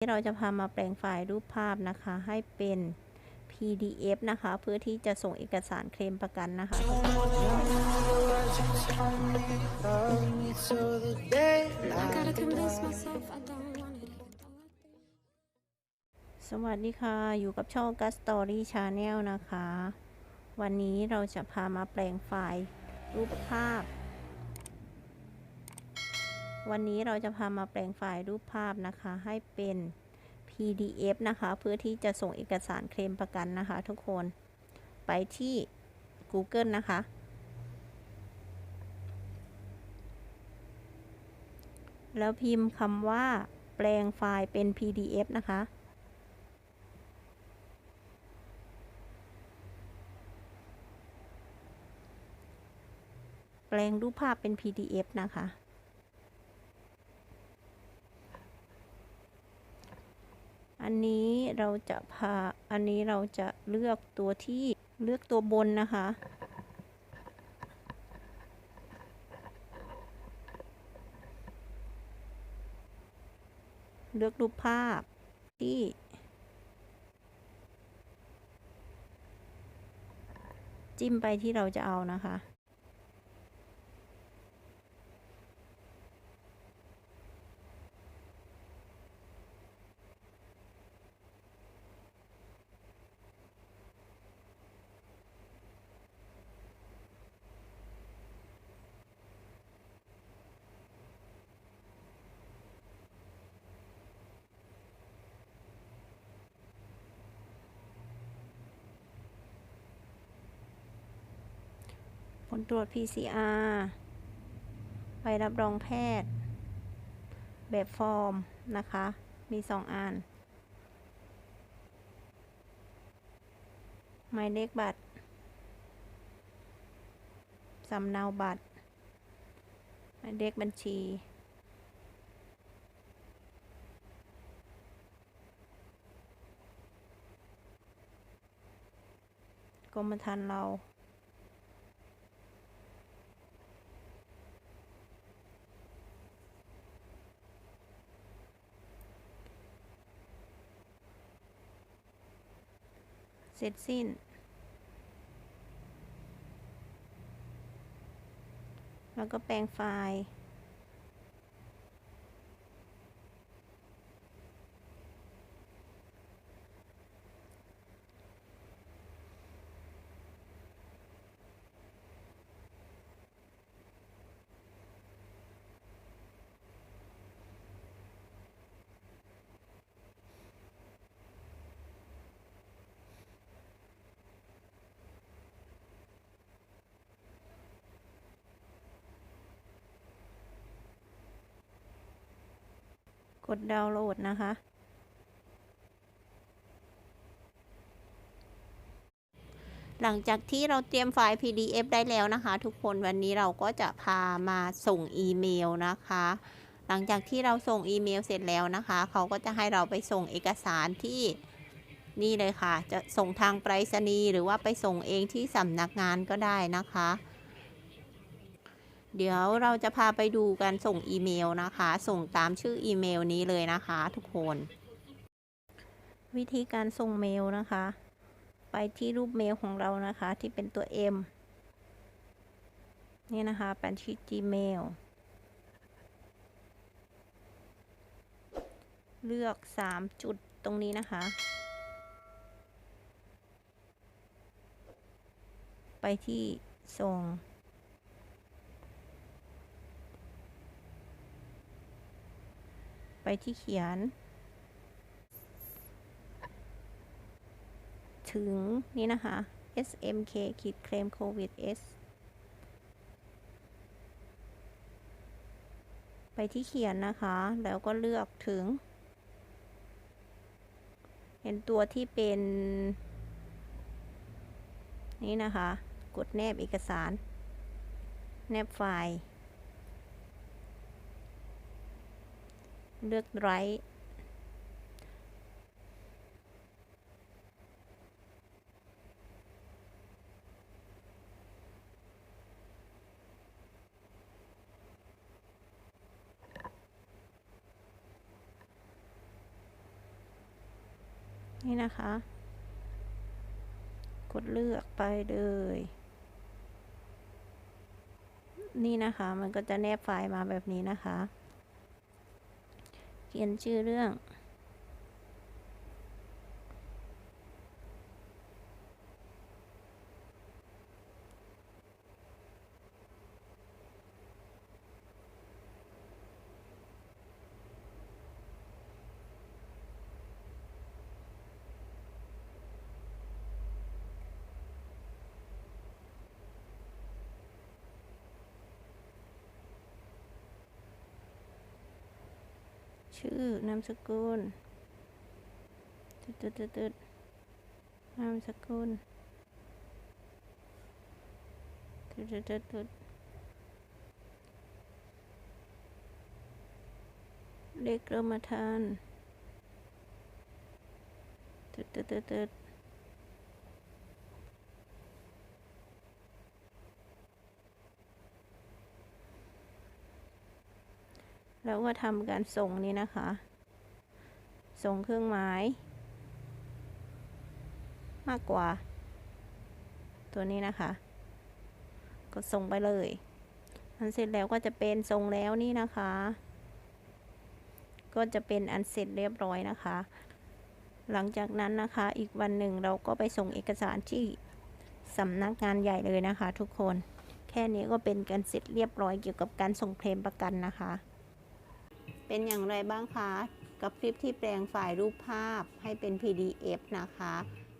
ที่เราจะพามาแปลงไฟล์รูปภาพนะคะ ให้เป็น PDF นะคะ เพื่อที่จะส่งเอกสารเคลมประกันนะคะ สวัสดีค่ะ อยู่กับช่อง g u s t o r y Channel นะคะ วันนี้เราจะพามาแปลงไฟล์รูปภาพ วันนี้เราจะพามาแปลงไฟล์รูปภาพนะคะ ให้เป็น PDF นะคะ เพื่อที่จะส่งเอกสารเคลมประกันนะคะ ทุกคน ไปที่ Google นะคะ แล้วพิมพ์คำว่า แปลงไฟล์เป็น PDF นะคะ แปลงรูปภาพเป็น PDF นะคะ อันนี้เราจะพาอันนี้เราจะเลือกตัวที่เลือกตัวบนนะคะ เลือกรูปภาพที่จิ้มไปที่เราจะเอานะคะ ผลตรวจ PCR ใบรับรองแพทย์ แบบฟอร์มนะคะ มีสองอัน หมายเลขบัตร สำเนาบัตร หมายเลขบัญชี กรมธรรม์เรา เสร็จสิ้น แล้วก็แปลงไฟล์ กดดาวน์โหลดนะคะ หลังจากที่เราเตรียมไฟล์ PDF ได้แล้วนะคะ ทุกคนวันนี้เราก็จะพามาส่งอีเมลนะคะ หลังจากที่เราส่งอีเมลเสร็จแล้วนะคะ เขาก็จะให้เราไปส่งเอกสารที่นี่เลยค่ะ จะส่งทางไปรษณีย์หรือว่าไปส่งเองที่สำนักงานก็ได้นะคะ เดี๋ยวเราจะพาไปดูการส่งอีเมลนะคะ ส่งตามชื่ออีเมลนี้เลยนะคะทุกคน วิธีการส่งเมลนะคะ ไปที่รูปเมลของเรานะคะที่เป็นตัว M นี่นะคะเป็นที่ Gmail เลือก 3 จุดตรงนี้นะคะ ไปที่ส่ง ไปที่เขียน ถึงนี่นะคะ smk ขีดเคลมโควิด s ไปที่เขียนนะคะ แล้วก็เลือกถึง เห็นตัวที่เป็น นี่นะคะ กดแนบเอกสาร แนบไฟล์ เลือกไรนี่นะคะ กดเลือกไปเลย นี่นะคะ มันก็จะแนบไฟล์มาแบบนี้นะคะ เขียนชื่อเรื่อง ชื่อนามสกุลตึดตึดตึดตึดนามสกุลตึดตึดตึดตึดเลขกรมธรรม์ตึดตึดตึดตึด แล้วก็ทำการส่งนี้นะคะ ส่งเครื่องหมาย มากกว่า ตัวนี้นะคะ ก็ส่งไปเลยอันเสร็จแล้วก็จะเป็นส่งแล้วนี่นะคะ ก็จะเป็นอันเสร็จเรียบร้อยนะคะ หลังจากนั้นนะคะอีกวันหนึ่งเราก็ไปส่งเอกสารที่สำนักงานใหญ่เลยนะคะ ทุกคน แค่นี้ก็เป็นการเสร็จเรียบร้อยเกี่ยวกับการส่งเคลมประกันนะคะ เป็นอย่างไรบ้างคะ กับคลิปที่แปลงไฟล์รูปภาพให้เป็น PDF นะคะ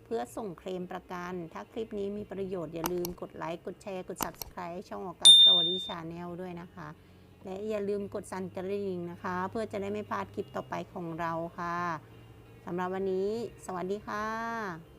เพื่อส่งเคลมประกัน ถ้าคลิปนี้มีประโยชน์อย่าลืมกดไลค์ กดแชร์ กด Subscribe ช่อง August Story Channel ด้วยนะคะ และอย่าลืมกดสั่นกระดิ่งนะคะ เพื่อจะได้ไม่พลาดคลิปต่อไปของเราค่ะสำหรับวันนี้ สวัสดีค่ะ